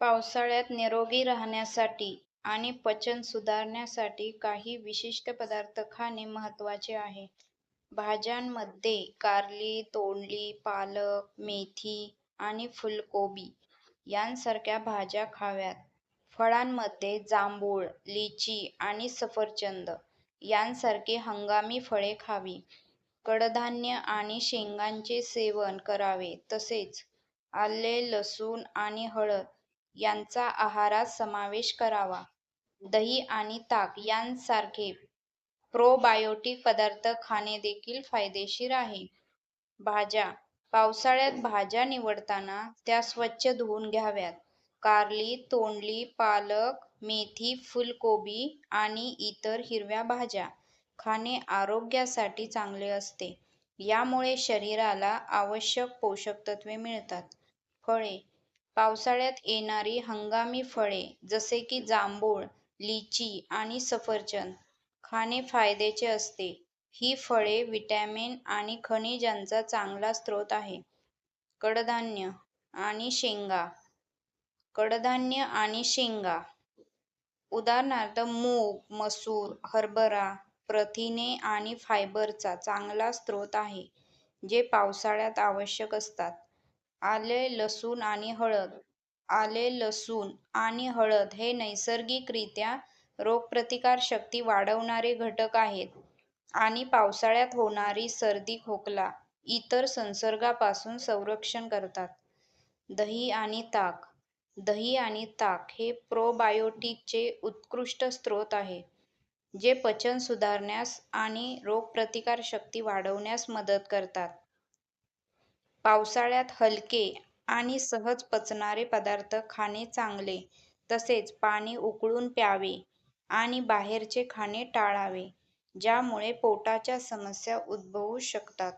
पावसाळ्यात निरोगी राहण्यासाठी आणि पचन सुधारण्यासाठी काही विशिष्ट पदार्थ खाणे महत्त्वाचे आहे. भाज्यांमध्ये कारली, तोंडली, पालक, मेथी आणि फुलकोबी यांसारख्या भाज्या खाव्यात. फळांमध्ये जांभूळ, लिची आणि सफरचंद यांसारखी हंगामी फळे खावी. कडधान्य आणि शेंगांचे सेवन करावे तसेच आले, लसूण आणि हळद यांचा आहारात समावेश करावा. दही आणि ताक यांसारखे प्रोबायोटिक पदार्थ खाणे देखील फायदेशीर आहे. भाज्या पावसाळ्यात भाज्या निवडताना त्या स्वच्छ धुवून घ्याव्यात. कारली, तोंडली, पालक, मेथी, फुलकोबी आणि इतर हिरव्या भाज्या खाणे आरोग्यासाठी चांगले असते. यामुळे शरीराला आवश्यक पोषक तत्वे मिळतात. फळे पावसाळ्यात येणारी हंगामी फळे जसे की जांभूळ, लिची आणि सफरचंद खाणे फायद्याचे असते. ही फळे व्हिटॅमिन आणि खनिजांचा चांगला स्रोत आहे कडधान्य आणि शेंगा कडधान्य आणि शेंगा उदा. मूग, मसूर, हरभरा प्रथिने आणि फायबरचा चांगला स्रोत आहे, जे पावसाळ्यात आवश्यक असतात. आले, लसूण आणि हळद आले, लसूण आणि हळद हे नैसर्गिकरित्या रोगप्रतिकारशक्ती वाढवणारे घटक आहेत आणि पावसाळ्यात होणारी सर्दी, खोकला इतर संसर्गापासून संरक्षण करतात. दही आणि ताक दही आणि ताक हे प्रोबायोटिकचे उत्कृष्ट स्रोत आहे जे पचन सुधारण्यास आणि रोगप्रतिकारशक्ती वाढवण्यास मदत करतात. पावसाळ्यात हलके आणि सहज पचणारे पदार्थ खाणे चांगले तसेच पाणी उकळून प्यावे आणि बाहेरचे खाणे टाळावे, ज्यामुळे पोटाच्या समस्या उद्भवू शकतात.